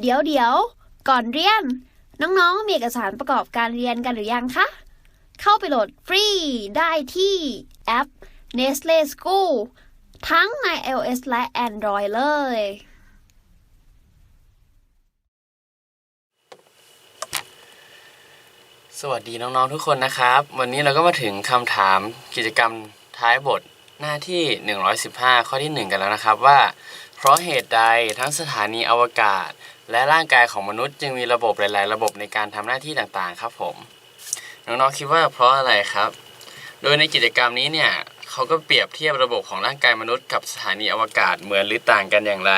เดี๋ยวเดี๋ยว ก่อนเรียน น้องๆ มีเอกสารประกอบการเรียนกันหรือยังคะ เข้าไปโหลดฟรีได้ที่แอป Nestle School ทั้งใน iOS และ Android เลย สวัสดีน้องๆทุกคนนะครับ วันนี้เราก็มาถึงคำถามกิจกรรมท้ายบทหน้าที่ 115 ข้อที่ 1 กันแล้วนะครับว่า เพราะเหตุใดทั้งสถานีอวกาศ และร่างกายของมนุษย์จึงมีระบบหลาย ๆ ระบบในการทำหน้าที่ต่างๆ ครับผม น้องๆคิดว่าเพราะอะไรครับ โดยในกิจกรรมนี้เนี่ยเขาก็เปรียบเทียบระบบของร่างกายมนุษย์กับสถานีอวกาศเหมือนหรือต่างกันอย่างไร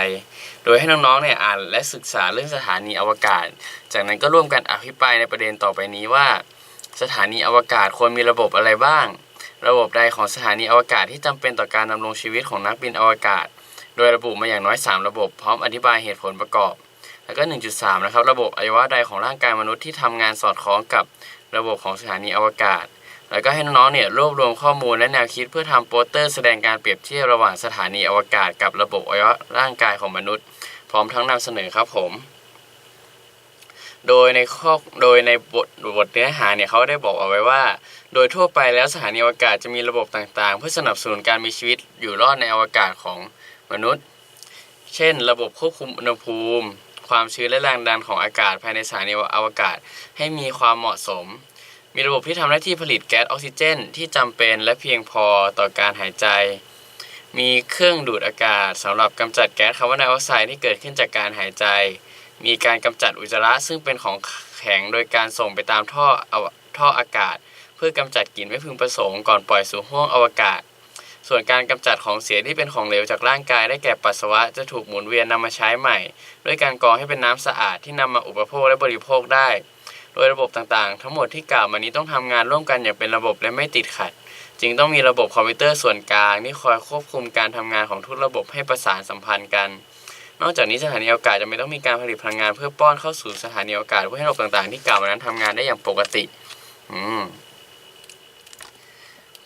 โดยให้น้องๆเนี่ยอ่านและศึกษาเรื่องสถานีอวกาศ จากนั้นก็ร่วมกันอภิปรายในประเด็นต่อไปนี้ว่า สถานีอวกาศควรมีระบบอะไรบ้าง ระบบใดของสถานีอวกาศที่จำเป็นต่อการดำรงชีวิตของนักบินอวกาศ โดยระบุมาอย่างน้อย 3 ระบบพร้อมอธิบายเหตุผลประกอบ แล้วก็ 1.3 นะครับ ระบบอวัยวะใดของร่างกายมนุษย์ที่ทำงานสอดคล้องกับระบบของสถานีอวกาศ แล้วก็ให้น้องๆ เนี่ยรวบรวมข้อมูลและแนวคิดเพื่อทำโปสเตอร์แสดงการเปรียบเทียบระหว่างสถานีอวกาศกับระบบอวัยวะร่างกายของมนุษย์ พร้อมทั้งนำเสนอครับผม โดยในข้อโดยในบทบทเนื้อหาเนี่ยเขาได้บอกเอาไว้ว่า โดยทั่วไปแล้วสถานีอวกาศจะมีระบบต่างๆ เพื่อสนับสนุนการมีชีวิตอยู่รอดในอวกาศของมนุษย์ เช่น ระบบควบคุมอุณหภูมิ ความชื้นและแรงดันของอากาศภายในสถานีอวกาศให้มีความเหมาะสม มีระบบที่ทำหน้าที่ผลิตแก๊สออกซิเจน ที่จำเป็นและเพียงพอต่อการหายใจ มีเครื่องดูดอากาศสำหรับกำจัดแก๊สคาร์บอนไดออกไซด์ที่เกิดขึ้นจากการหายใจ มีการกำจัดอุจจาระซึ่งเป็นของแข็งโดยการส่งไปตามท่ออาท่ออากาศ เพื่อกำจัดกลิ่นไม่พึงประสงค์ก่อนปล่อยสู่ห้วงอวกาศ ส่วนการกำจัดของเสียที่เป็นของเหลวจากร่างกายได้แก่ปัสสาวะจะถูกหมุนเวียนนำมาใช้ใหม่ ด้วยการกรองให้เป็นน้ำสะอาดที่นำมาอุปโภคและบริโภคได้ โดยระบบต่างๆ ทั้งหมดที่กล่าวมานี้ต้องทำงานร่วมกันอย่างเป็นระบบและไม่ติดขัด จึงต้องมีระบบคอมพิวเตอร์ส่วนกลางที่คอยควบคุมการทำงานของทุกระบบให้ประสานสัมพันธ์กัน นอกจากนี้สถานีอวกาศจะไม่ต้องมีการผลิตพลังงานเพื่อป้อนเข้าสู่สถานีอวกาศเพื่อให้ระบบต่างๆ ที่กล่าวมานั้นทำงานได้อย่างปกติ อืม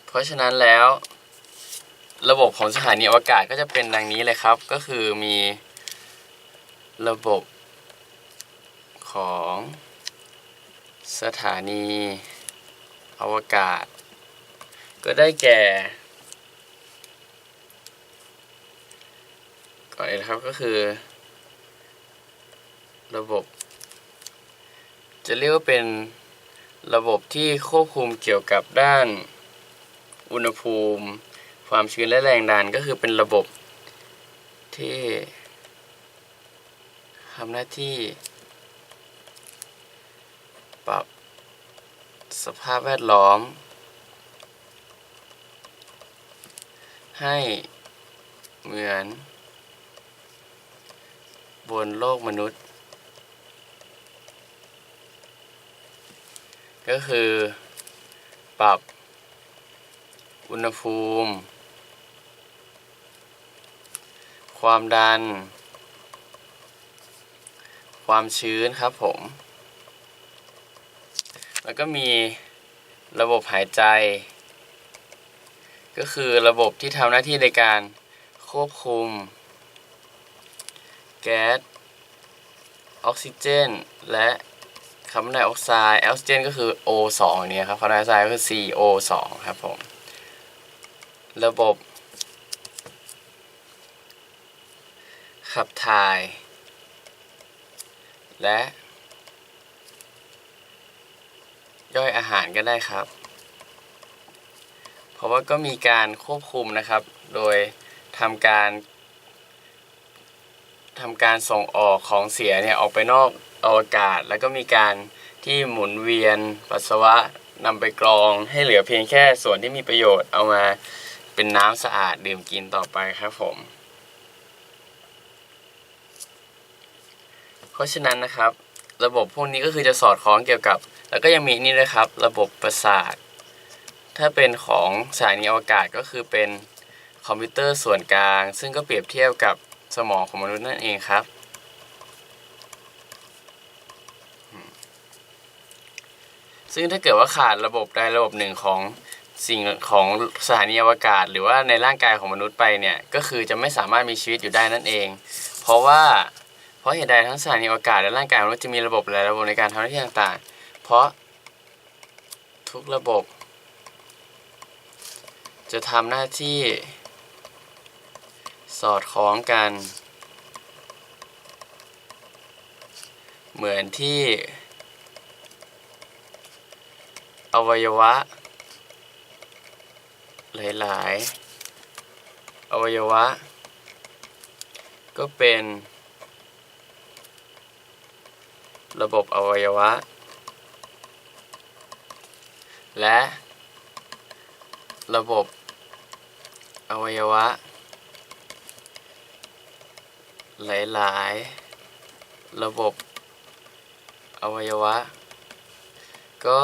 เพราะฉะนั้นแล้ว ระบบของสถานีอวกาศก็จะเป็นดังนี้เลยครับ ก็คือมีระบบของสถานีอวกาศ ก็ได้แก่ ก่อนอื่นครับก็คือ ระบบ จะเรียกว่าเป็นระบบที่ควบคุมเกี่ยวกับด้านอุณหภูมิ ความชื้นและแรงดันก็คือเป็นระบบที่ทำหน้าที่ ปรับสภาพแวดล้อม ให้เหมือน บนโลกมนุษย์ ก็คือ ปรับอุณหภูมิ ความดัน ความชื้นครับผม แล้วก็มีระบบหายใจ ก็คือระบบที่ทำหน้าที่ในการควบคุม แก๊สออกซิเจน และคาร์บอนไดออกไซด์ออกซิเจนก็คือ O2 เนี่ยครับคาร์บอนไดออกไซด์ก็คือ CO2 ครับผม ระบบ ขับถ่าย และ ย่อยอาหารก็ได้ครับ เพราะว่าก็มีการควบคุมนะครับ โดยทำการทำการส่งออกของเสียเนี่ยออกไปนอกอวกาศ แล้วก็มีการที่หมุนเวียนปัสสาวะนำไปกรองให้เหลือเพียงแค่ส่วนที่มีประโยชน์เอามาเป็นน้ำสะอาดดื่มกินต่อไปครับผม เพ ราะฉะนั้นนะครับ ระบบพวกนี้ก็คือจะสอดคล้องเกี่ยวกับ แล้วก็ยังมีนี่ด้วยครับ ระบบประสาท ถ้าเป็นของสถานีอวกาศก็คือเป็นคอมพิวเตอร์ส่วนกลาง ซึ่งก็เปรียบเทียบกับสมองของมนุษย์นั่นเองครับ ซึ่งถ้าเกิดว่าขาดระบบใดระบบหนึ่งของสิ่งของสถานีอวกาศ หรือว่าในร่างกายของมนุษย์ไปเนี่ย ก็คือจะไม่สามารถมีชีวิตอยู่ได้นั่นเอง เพราะว่า เพราะเหตุใดทั้งสถานีอวกาศและร่างกายของมนุษย์จะมีระบบหลายระบบในการทำหน้าที่ต่างๆ เพราะทุกระบบ จะทำหน้าที่สอดคล้องกัน เหมือนที่ อวัยวะ หลาย ๆ อวัยวะ ก็เป็น ระบบอวัยวะ และ ระบบอวัยวะ หลายๆ ระบบอวัยวะ ก็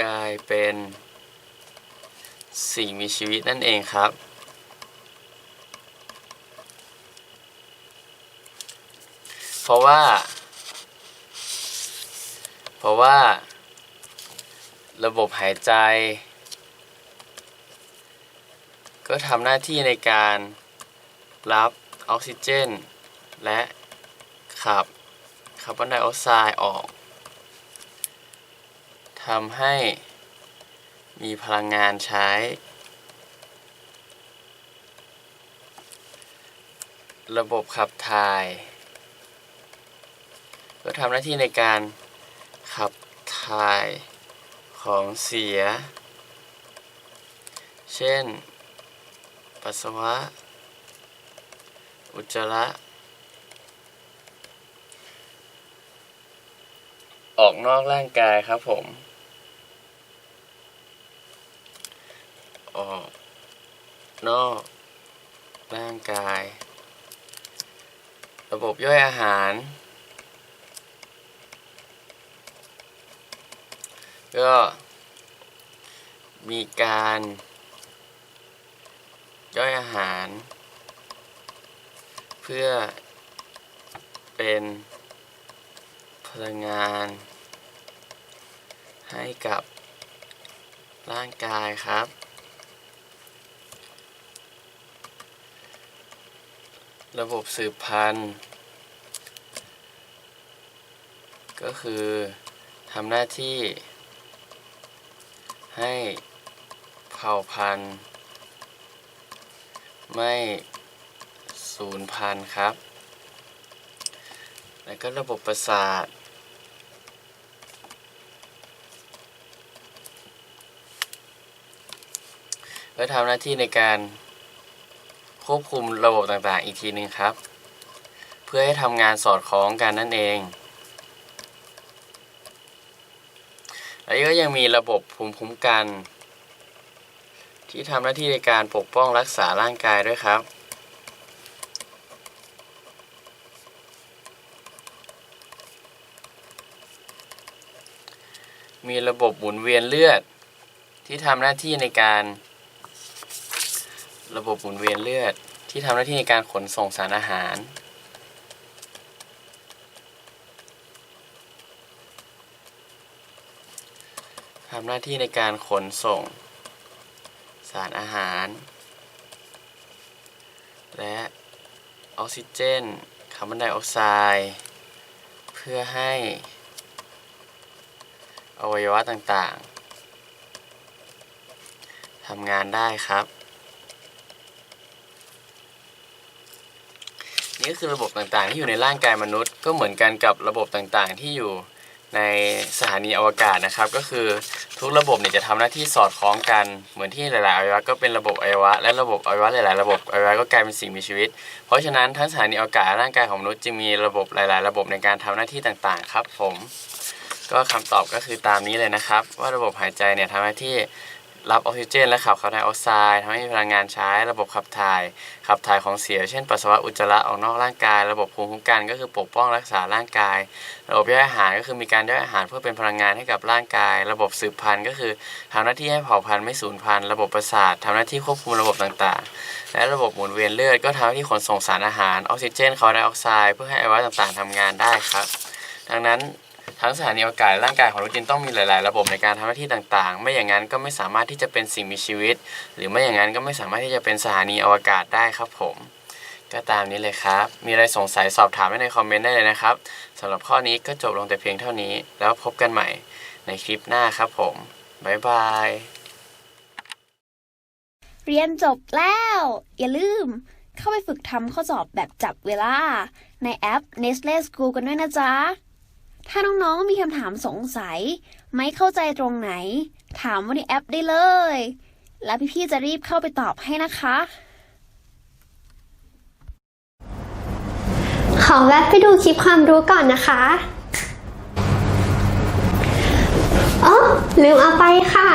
กลายเป็นสิ่งมีชีวิตนั่นเองครับ เพราะว่า เพราะว่า ระบบหายใจ ก็ทำหน้าที่ในการรับออกซิเจน และขับคาร์บอนไดออกไซด์ออกทำให้มีพลังงานใช้ ระบบขับถ่าย ก็ทำหน้าที่ในการ ถ่ายของเสีย เช่น ปัสสาวะ อุจจาระ ออกนอกร่างกายครับผม ออก นอก ร่างกาย ระบบย่อยอาหาร ก็มีการย่อยอาหาร เพื่อเป็นพลังงาน ให้กับร่างกายครับ ระบบสืบพันธุ์ ก็คือทำหน้าที่ ให้เผ่าพันธุ์ ไม่สูญพันธุ์ครับ แล้วก็ระบบประสาทก็ทำหน้าที่ในการควบคุมระบบต่างๆอีกทีหนึ่งครับ เพื่อให้ทำงานสอดคล้องกันนั่นเอง แล้ก็ยังมีระบบภูมิคุ้มกัน ที่ทำหน้าที่ในการปกป้องรักษาร่างกายด้วยครับ มีระบบหมุนเวียนเลือด ที่ทำหน้าที่ในการ ระบบหมุนเวียนเลือด ที่ทำหน้าที่ในการขนส่งสารอาหารำหน้าที่ในการขนส่ง สารอาหาร และออกซิเจนคาร์บอนไดออกไซด์เพื่อให้อวัยวะต่างๆทำงานได้ครับ นี่ก็คือระบบต่างๆ ที่อยู่ในร่างกายมนุษย์ ก็เหมือนกันกับระบบต่างๆ ที่อยู่ในสถานีอวกาศนะครับ ก็คือ ทุกระบบเนี่ยจะทำหน้าที่สอดคล้องกันเหมือนที่หลายๆอวัยวะก็เป็นระบบอวัยวะและระบบอวัยวะหลาย ๆ ระบบอวัยวะก็กลายเป็นสิ่งมีชีวิต เพราะฉะนั้นทั้งสถานีอากาศร่างกายของมนุษย์จึงมีระบบหลาย ๆ ระบบในการทำหน้าที่ต่างๆ ครับ ผม ก็คำตอบก็คือตามนี้เลยนะครับ ว่าระบบหายใจเนี่ยทำหน้าที่ รับออกซิเจน และขับคาร์บอนไดออกไซด์ทำให้มีพลังงานใช้ระบบขับถ่าย ขับถ่ายของเสีย เช่นปัสสาวะอุจจาระออกนอกร่างกาย ระบบภูมิคุ้มกันก็คือปกป้องรักษาร่างกาย ระบบย่อยอาหารก็คือมีการย่อยอาหารเพื่อเป็นพลังงานให้กับร่างกาย ระบบสืบพันธุ์ก็คือทำหน้าที่ให้เผ่าพันธุ์ไม่สูญพันธุ์ระบบประสาททำหน้าที่ควบคุมระบบต่างๆ และระบบหมุนเวียนเลือดก็ทำหน้าที่ขนส่งสารอาหารออกซิเจนคาร์บอนไดออกไซด์เพื่อให้อวัยวะต่างๆทำงานได้ครับ ดังนั้น ทั้งสถานีอวกาศและร่างกายของมนุจึงต้องมีหลาย ๆ ระบบในการทำหน้าที่ต่างๆ ไม่อย่างนั้นก็ไม่สามารถที่จะเป็นสิ่งมีชีวิต หรือไม่อย่างนั้นก็ไม่สามารถที่จะเป็นสถานีอวกาศได้ครับผม ก็ตามนี้เลยครับ มีอะไรสงสัยสอบถามได้ในคอมเมนต์ได้เลยนะครับสำหรับข้อนี้ก็จบลงแต่เพียงเท่านี้ แล้วพบกันใหม่ในคลิปหน้าครับผมบ๊ายบายเรียนจบแล้ว อย่าลืม เข้าไปฝึกทำข้อสอบแบบจับเวลา ในแอป Nestle School กันด้วยนะจ๊ะ ถ้าน้องๆมีคำถามสงสัย ไม่เข้าใจตรงไหน ถามว่าในแอปได้เลย แล้วพี่ๆจะรีบเข้าไปตอบให้นะคะ ขอแวะไปดูคลิปความรู้ก่อนนะคะอ๋อลืมเอาไปค่ะ